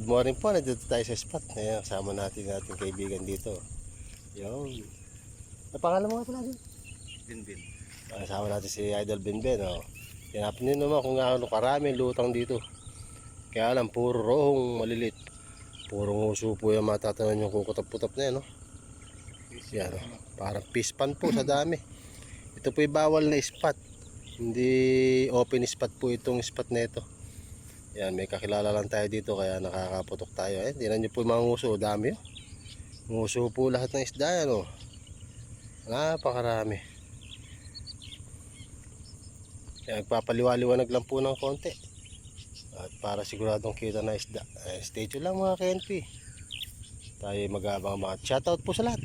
Good morning po. Nandito tayo sa spot. Ayan, kasama natin natin kaibigan dito. Yun. Ang pangalan mo nga pala dyan? Binbin. Kasama natin si Idol Benben. Oh. Tinapin nyo naman kung ano karami lutang dito. Kaya lang, puro rohong malilit. Puro nguso po yung matatanan yung kukutap-putap na yan. No? Yan, oh. Parang fish pan po sa dami. Ito po yung bawal na spot. Hindi open spot po itong spot na ito. Yan, may kakilala lang tayo dito kaya nakakaputok tayo. Eh, tingnan nyo po yung mga nguso, dami oh. Nguso po lahat ng isda yan oh. Napakarami. Kaya nagpapaliwaliwanag lang po ng konti. At para siguradong kita na isda. Eh, stay tuned lang mga KNP. Tayo mag-aabang mga shoutout po sa lahat.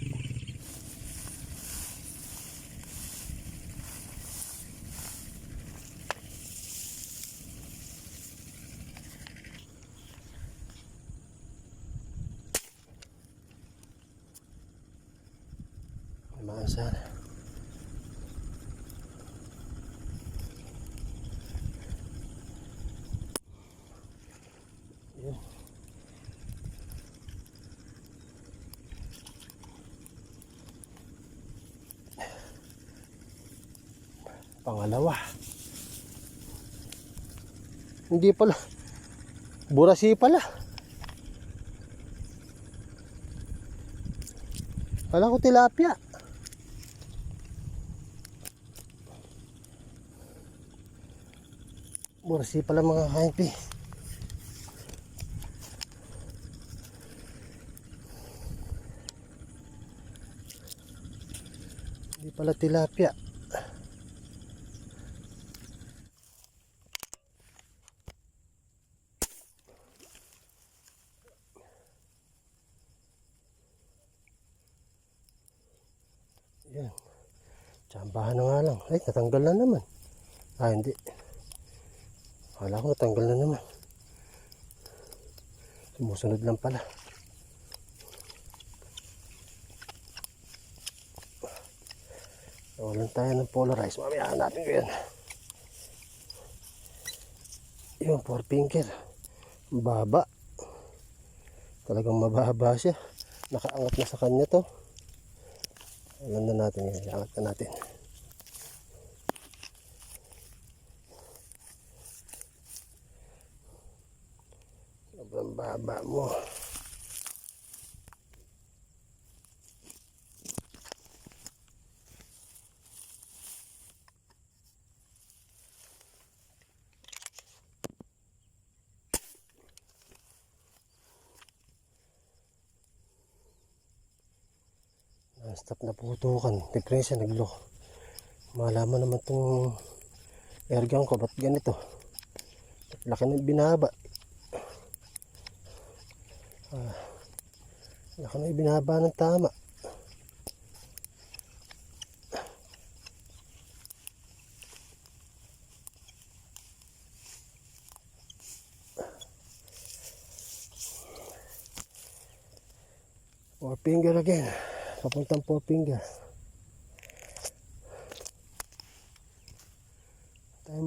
Mga sana. Yun. Pangalawa. Hindi pala. Burasi pala. Kala ko tilapia. Burasi pala mga kaipi. Hindi pala tilapia. Yan. Tsambahan na nga lang. Ay, natanggal na naman. Ah, hindi. Kala ko natanggal na naman. Sumusunod lang pala. Nawalan tayo ng polarize. Mamaya hanapin ko yan. Yung four finger. Baba. Talagang mababa siya. Nakaangat na sa kanya to. Alam na natin yan. Iangat na natin. 13 naglo. Malaman naman itong airgun ko ba't ganito? Laki ng binaba. Ah, laki ng binaba ng tama. Four finger again. Papuntang four finger.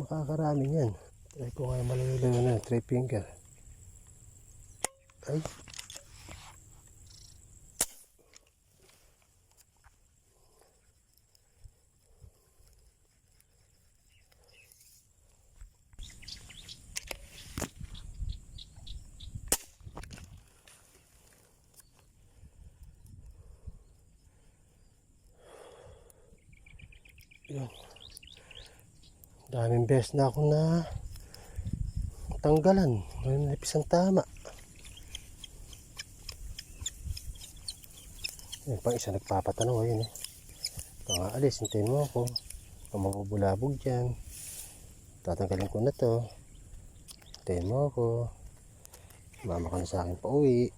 Tayo makakarami yan. Try ko nga malalayo na. Three finger. Ay. Yun. Daming beses na ako na tanggalan. Ngayon nalipis ang tama. Yan pang isa nagpapatanong ayun eh. Pangaalis, hintayin mo ako. Kung mabubulabog dyan. Tatanggalin ko na to. Hintayin mo ako. Mama ka na sa akin pa uwi.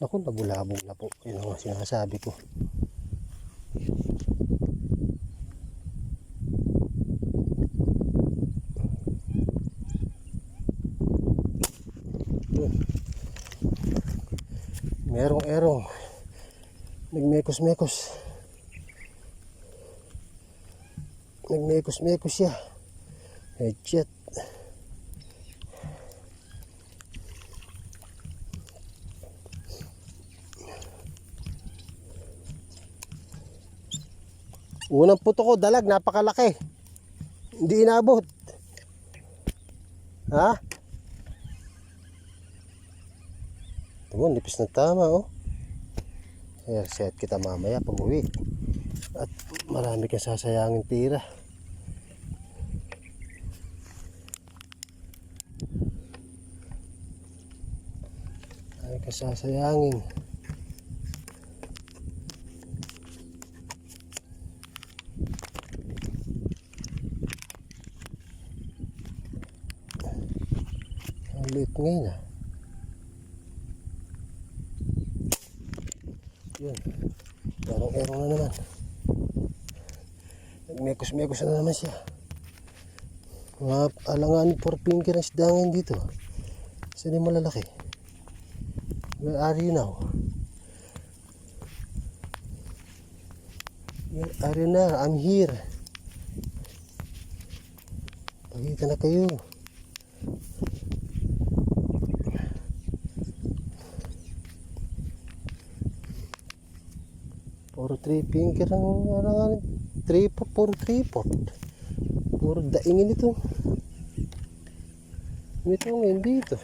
Naku, nabulabog na po. Yun ang sinasabi ko. Nagmekos-mekos. Nagmekos-mekos siya. Headshot. Unang puto ko, dalag, napakalaki. Hindi inabot. Ha? Tumon, nipis ng tama, oh. Kaya set kita mamaya pag uwi. At marami kang sasayangin tira. Marami kang sasayangin. Ang liit ngayon ah. Yun. Erong-erong na naman. Nagmekos-mekos na naman siya. Mga alangan four finger ang isda ngayon dito. Saan yung malalaki? Where are you now? Where are you now? I'm here. Pagkita na kayo. Puro three finger ang alangan. Three pot, puro three pot. Puro daingin ito. Ito ngayon dito.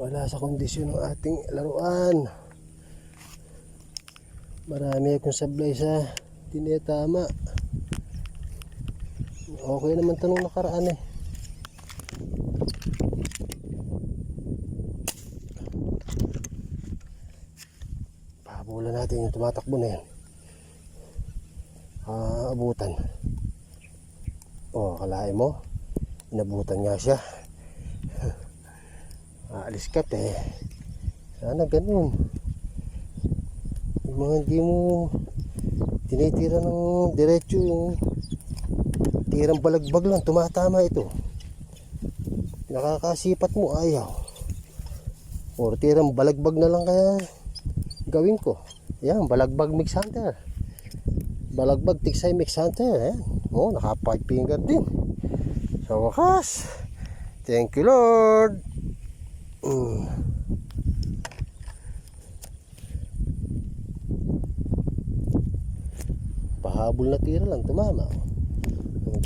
Wala sa kondisyon ng ating laruan. Marami akong sablay sa tinetama. Okay naman tanong nakaraan eh. Pahabulan natin yung tumatakbo na yan. Ah, abutan. Oh, kalahin mo. Inabutan nga siya. Aalis ka te. Sana ganun. Yung mga hindi mo tinitira ng diretso yung tirang balagbag lang, tumatama ito. Nakakasipat mo, ayaw. Or tirang balagbag na lang kaya gawin ko. Yan, balagbag mix hunter. Balagbag tiksay mix hunter. Yan. Oh, naka five finger din. Sa wakas. Thank you Lord. Mm. Pahabol na tira lang, tumama. oh.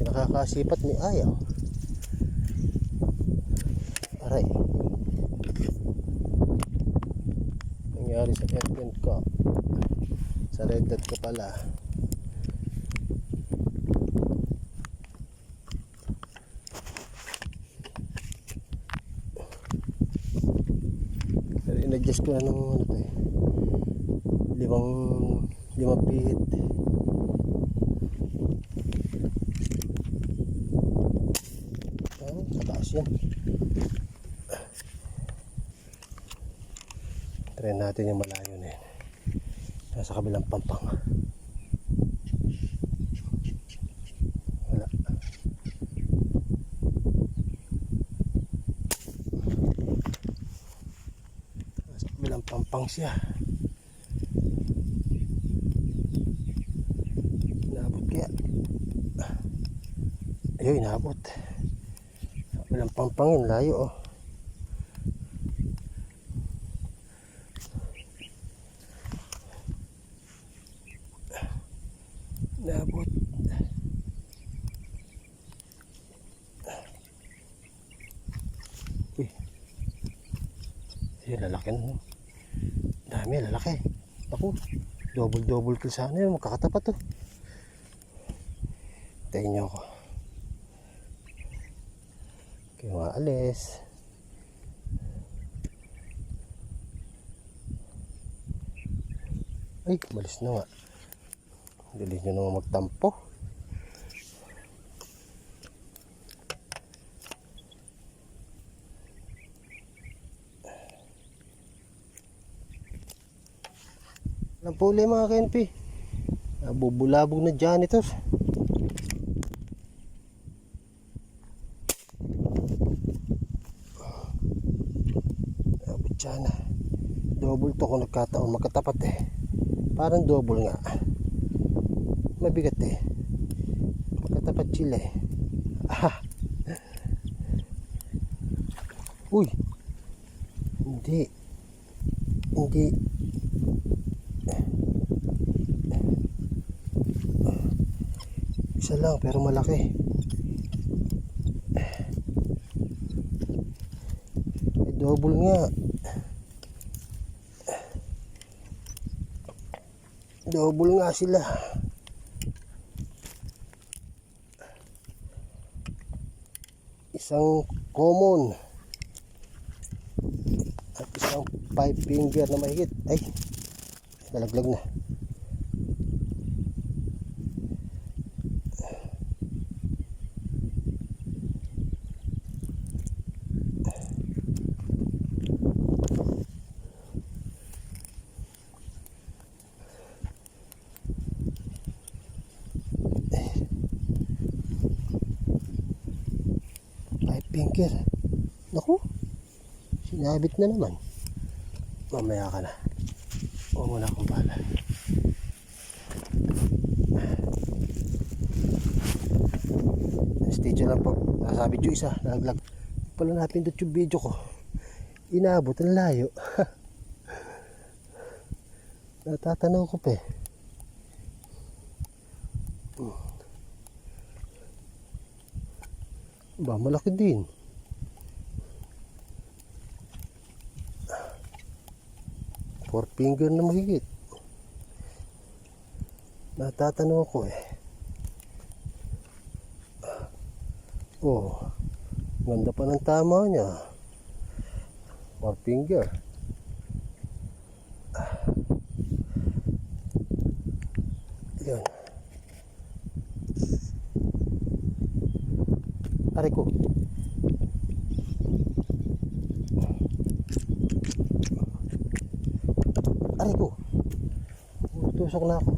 Yung kinakakasipat ni ayaw. Aray. Nangyari sa airgun ko. Sa red dot ko pala. Pero in-adjust ko na ng ano to eh. Limang, limang pihit. Ah, kataas yan. Try natin yung malayo na yan. Nasa kabilang pampang. Wala. Nasa kabilang pampang siya. Inaabot kaya. Ayun, inaabot. Kabilang pampang yun, layo oh. Naabot. Uy. Ay, lalaki no? Dami, lalaki. Ako, double-double kill sana yun. Magkakatapat to. Tayo niyo ako. Kaya maalis. Ay, malis na nga. Dali nyo naman magtampo. Napuli mga KNP. Nabubulabog na janitor. Siya na. Double to kung nagkataon magkatapat eh. Parang double nga mabigat eh. Magkatapat sila eh. Ah. Uy! Hindi. Hindi. Isa lang pero malaki. Eh, double nga. Double nga sila. Isang common. At isang five finger na mahigit. Ay, nalaglag na. Finger. Naku, sinabit na naman. Mamaya ka na. Huwag mo na akong bala. Stage lang po. Nasabi ko isa. Naglag. Pala napindot yung video ko. Inaabot ang layo. Natatanaw ko pa eh. Ba, malaki din. Four finger na mahigit. Natatanaw ko eh. Oh, ganda pa ng tama niya. Four finger. Yun. Aray ko. Aray ko. Tusok na ako.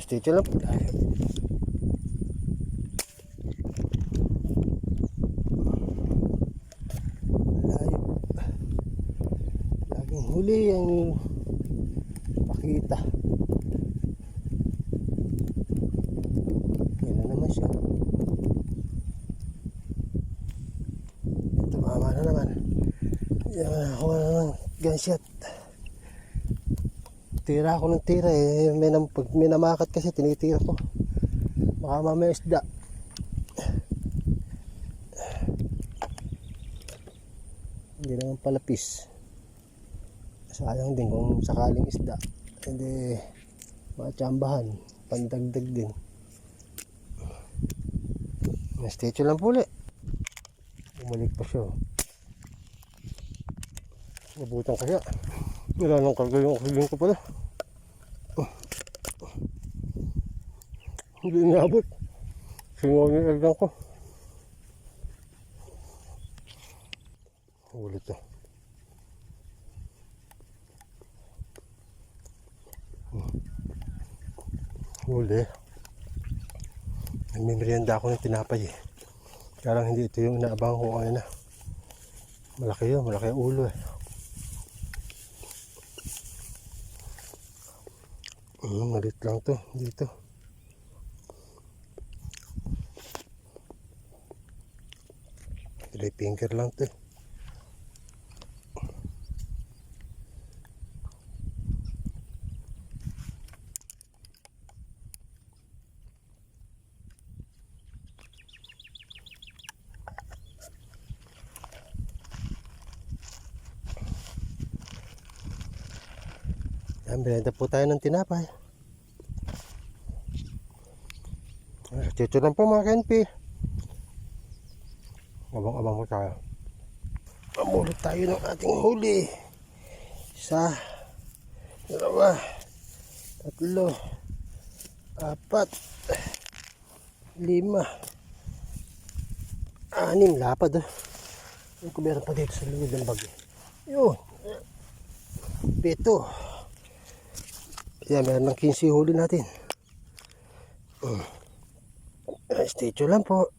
Stitch lang po tayo. Laging huli ang pakita. Yan na naman siya. Tumama na naman. Yan na ako na ng gunshot. Tira ako ng tira eh. May, nam, pag may namakat kasi tinitira ko. Baka mamaya isda. Hindi naman palapis. Sayang din kung sakaling isda. Hindi matsambahan. Pandagdag din. Na-statue lang po ulit. Bumalik pa siya. Nabutan kaya. Wala nang karga yung oxygen ko pala. Hindi inabot. Singaw yung ergang ko. Ulit to. Huli. Nagmimerienda ako ng tinapay eh. Kaya hindi ito yung inaabang ko kanina. Malaki yun, malaki ang ulo eh. Hmm, malit lang to dito. Three finger lang to. Yan, binenta po tayo ng tinapay. Dito lang po mga Kenpi. Tayo. Pamulot tayo ng ating huli. Isa, dalawa, tatlo, apat, lima, anim, lapad. Oh. Yung kumeran pa dito sa loob ng bagyo. Yun. Pito. Yan, meron ng 15 huli natin. Mm. Statue lang po.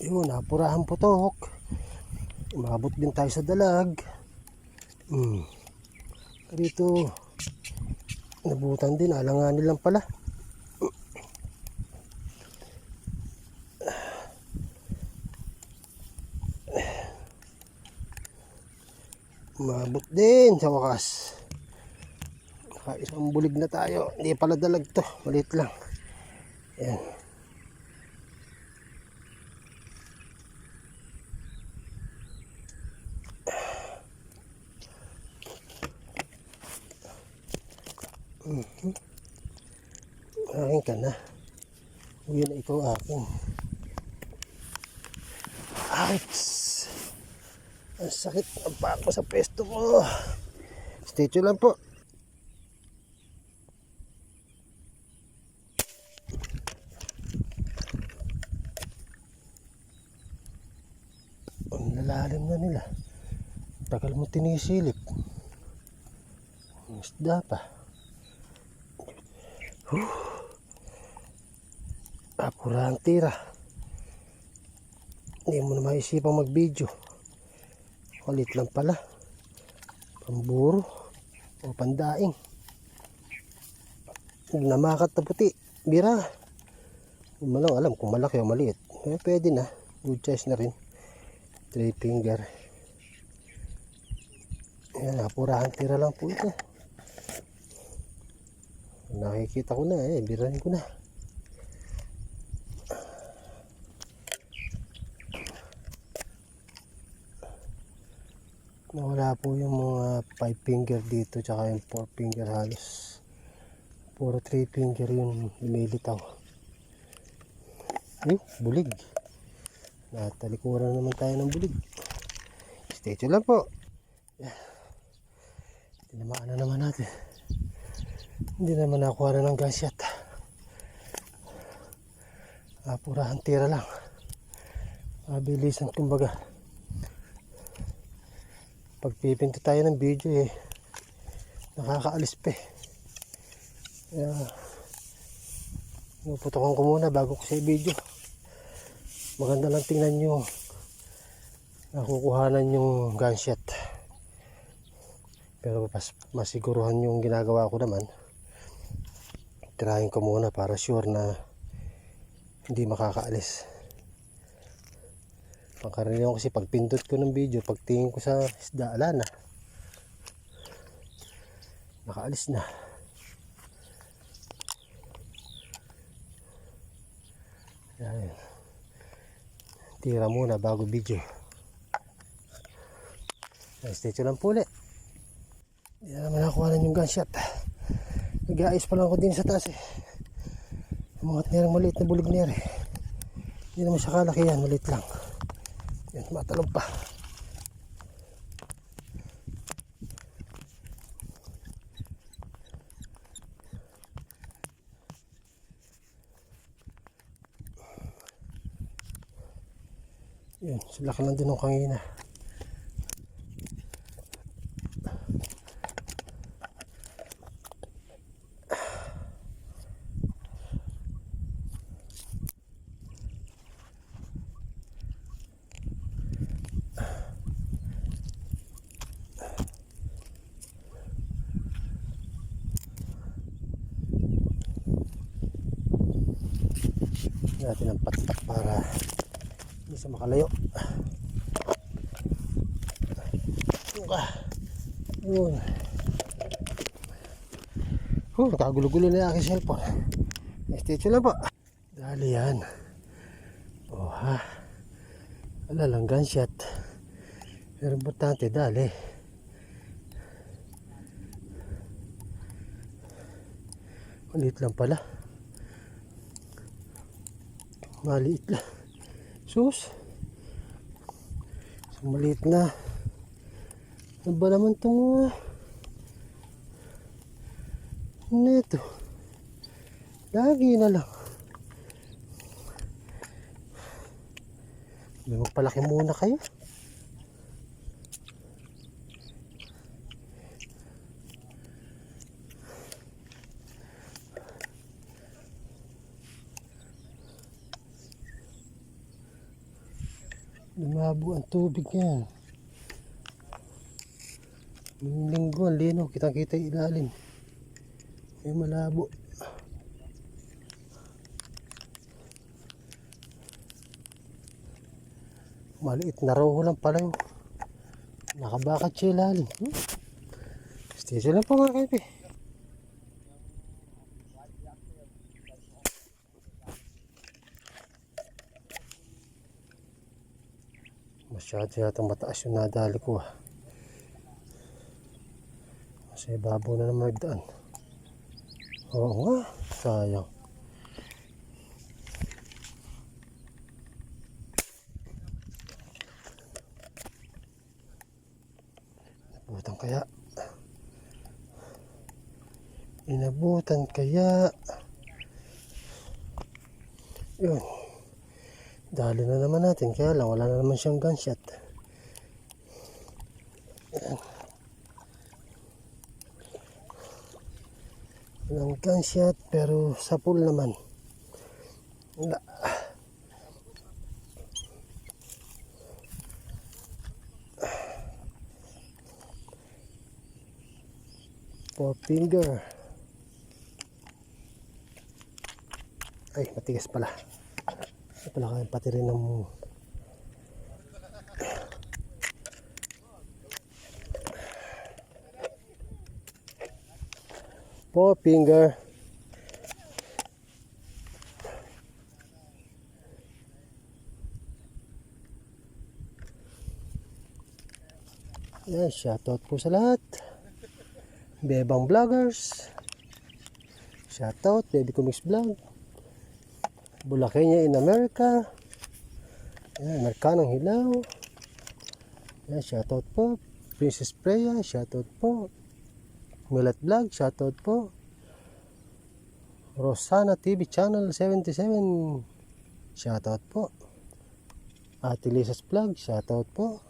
Yun, napurahan putok. Umabot din tayo sa dalag. Hmm. Dito, nabutan din. Alanganin lang pala. din sa wakas. Nakaisang bulig na tayo. Hindi pala dalag to. Maliit lang. Ayan. Akin ka na. Uy, na ikaw akin. Ouch! Ang sakit ng pako sa pesto ko. Statue lang po. Ang lalalim na nila. Tagal mo tinisilip. Ang Isda pa. Huh. Apura ang tira. Hindi mo na maisipang mag-video. Kulit lang pala. Pamburo. O pandaing. Namakat na puti. Bira. Hindi lang alam kung malaki o maliit. Eh, pwede na. Good choice na rin. Three finger. Ayan, apurahan tira lang po ito. Nakikita ko na eh. Birahin ko na. Nawala po yung mga 5 finger dito tsaka yung 4 finger halos. Puro 3 finger yung lumilitaw. Ay, bulig. Natalikuran naman tayo ng bulig. Statue lang po. Tinamaan na naman natin. Hindi naman nakuha na ng gasyat. Apurahan tira lang. Mabilisan kumbaga pagpipinto tayo ng video eh nakakaalis pa eh. Kaya ko muna bago ko sa video maganda lang tingnan nyo nakukuhanan yung gunshot. Pero mas masiguruhan yung ginagawa ko naman. Tirahin ko muna para sure na hindi makakaalis Pangkaraniwan kasi pag pindot ko ng video, pag tingin ko sa isda, ala na. Nakaalis na. Ayan. Tira muna bago video. Stay tuned lang po ulit. Hindi na naman nakuha na yung gunshot. Nag-aayos pa lang ako din sa taas eh. Yung mga tinirang maliit na bulig nere. Hindi naman siya kalaki yan, maliit lang. Yan, matalong pa. Yun, sila ka lang din ng kangina. natin ang patak para hindi siya makalayo. Yun. Oh, nakagulo-gulo na yung aking cellphone. Statue lang po. Dali yan. Oh ha wala lang gunshot. Pero importante dali. Maliit lang pala. Maliit lang. Sus maliit na. Ano ba naman itong mga neto lagi na lang. May magpalaki muna kayo Lumabo ang tubig. Ngayong linggo, ang lino, kitang kita yung ilalim. May malabo. Maliit na roho lang pala yung nakabakat siya ilalim. Hmm? Station lang po mga kaipi. Masyado yatang mataas yung nadali ko ah. Kasi babaw na naman nagdaan. Oo nga, sayang. Nabutan kaya. Inabutan kaya. Yun. Dali na naman natin. Kaya lang, wala na naman siyang gunshot. Walang gunshot, pero sa pool naman. Wala. Four finger. Ay, matigas pala. Ito pala kaya pati rin ng Four finger. Yan, shoutout po sa lahat. Bebang Vloggers. Shoutout, Baby Comics Vlog. Bulakenya in America. Yan, Mercanong Hilaw. Yan, shoutout po. Princess Freya, shoutout po. Milat Vlog, shoutout po. Rosana TV Channel 77, shoutout po. Ate Lisa's Vlog, shoutout po.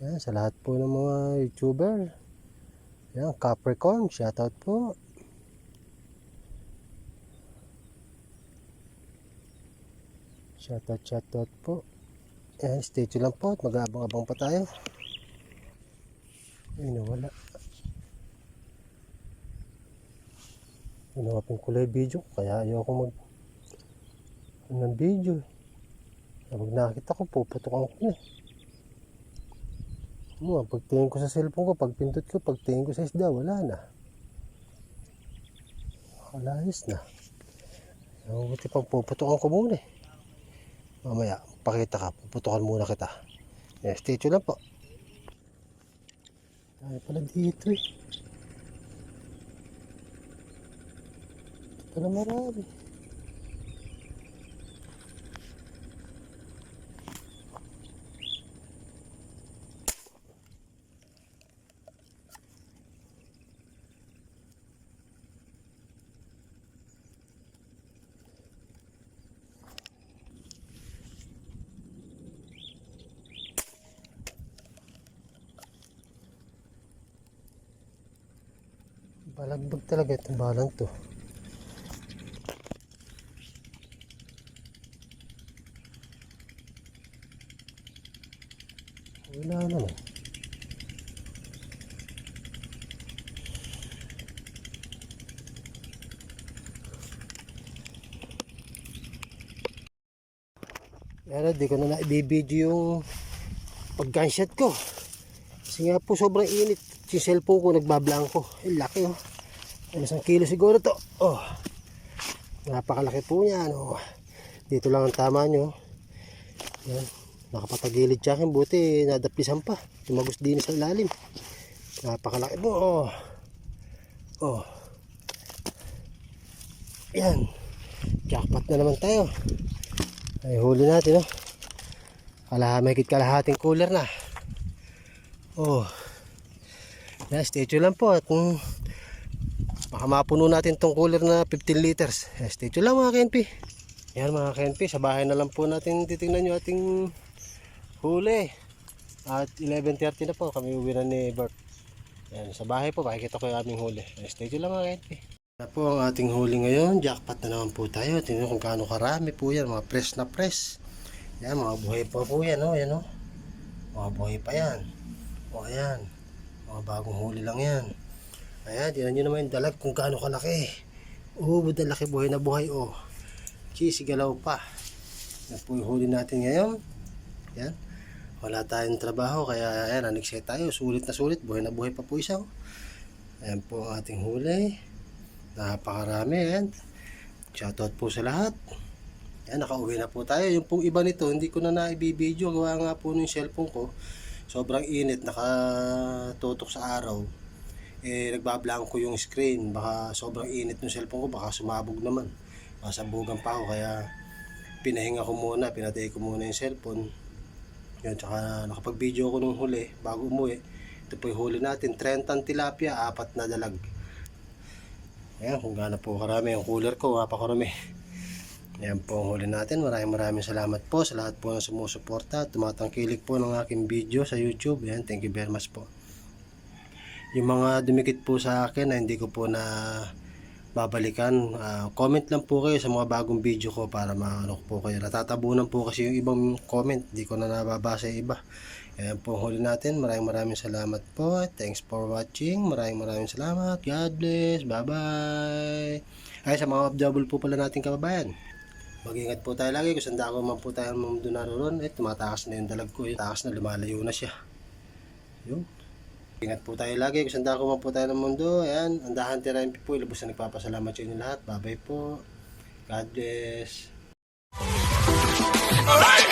Yan, sa lahat po ng mga YouTuber. Yan, Capricorn, shoutout po. Shoutout, shoutout po. Yan, stay tuned lang po at mag-aabang-abang pa tayo. Ay, nawala. Ginawa pong kulay video kaya ayoko mag ng video. Pag nakita ko, puputokan ko na. Ano, pagtingin ko sa cellphone ko, pagpindot ko, pagtingin ko sa isda, wala na. Alayos na. So, buti pang puputokan ko muna eh. Mamaya, pakita ka, puputokan muna kita. Yeah, stay tuned lang po. Ay pala dito eh. Pala marami. Balagbag talaga itong balang to. Wala naman. Pero di ko na na-video yung pag-gunshot ko. Kasi nga po sobrang init. Si cellphone ko nagbablanko. Ay laki oh. Ano, isang kilo siguro to. Oh. Napakalaki po niya. Ano. Dito lang ang tama nyo. Yan. Nakapatagilid sa akin. Buti nadapisan pa. Tumagos din sa ilalim. Napakalaki po. Oh. Oh. Yan. Jackpot na naman tayo. Ay huli natin oh. Kala, may kalahating cooler na. Oh. Yeah, stay lang po at kung baka mapuno natin tong cooler na 15 liters. Yeah, stay lang mga KNP. Yan mga KNP, sa bahay na lang po natin titingnan yung ating huli. At 11.30 na po kami uwi na ni Bert. Yan, sa bahay po, makikita ko yung aming huli. Stay tuned lang mga KNP. Yan po ang ating huli ngayon. Jackpot na naman po tayo. Tingnan kung gaano karami po yan. Mga press na press. Yan, mga buhay pa po yan. Oh, yan oh. Mga buhay pa yan. O ayan. Mga bagong huli lang yan. Ayan, tinan nyo naman yung dalag kung gaano kalaki. Oh, laki buhay na buhay. Oh. Cheese, galaw pa. Yan po yung huli natin ngayon. Yan. Wala tayong trabaho kaya ayan, anikset tayo. Sulit na sulit. Buhay na buhay pa po isa. Ayan po ating huli. Napakarami. Ayan. Shoutout po sa lahat. Ayan, nakauwi na po tayo. Yung pong iba nito, hindi ko na naibibideo. Gawa nga po ng cellphone ko. Sobrang init. Nakatutok sa araw. Eh, nagbablank ko yung screen. Baka sobrang init ng cellphone ko. Baka sumabog naman. Masabugan pa ako. Kaya pinahinga ko muna. Pinatay ko muna yung cellphone. Yun, tsaka nakapag-video ako nung huli bago umuwi. Ito po yung huli natin. 30 tilapia, apat na dalag. Ayan, kung gaano po karami yung cooler ko, napakarami. Ayan po ang huli natin. Maraming maraming salamat po sa lahat po ng sumusuporta. Tumatangkilik po ng aking video sa YouTube. Ayan, thank you very much po. Yung mga dumikit po sa akin na hindi ko po na babalikan. ah, comment lang po kayo sa mga bagong video ko para maano po kayo. Natatabunan po kasi yung ibang comment. Di ko na nababasa yung iba. Ayan po huli natin. Maraming maraming salamat po. Thanks for watching. Maraming maraming salamat. God bless. Bye-bye. Ay, sa mga double po pala nating kababayan. Mag-ingat po tayo lagi. Kung saan ako man po tayo mundo naroon. Eh, tumatakas na yung dalag ko. Eh. Takas na, lumalayo na siya. Yun. Ingat po tayo lagi. Kung saan ako man po tayo ng mundo. Ayan, andahan tirahin po. Ilubos na nagpapasalamat sa inyo lahat. Bye-bye po. God bless. Alright!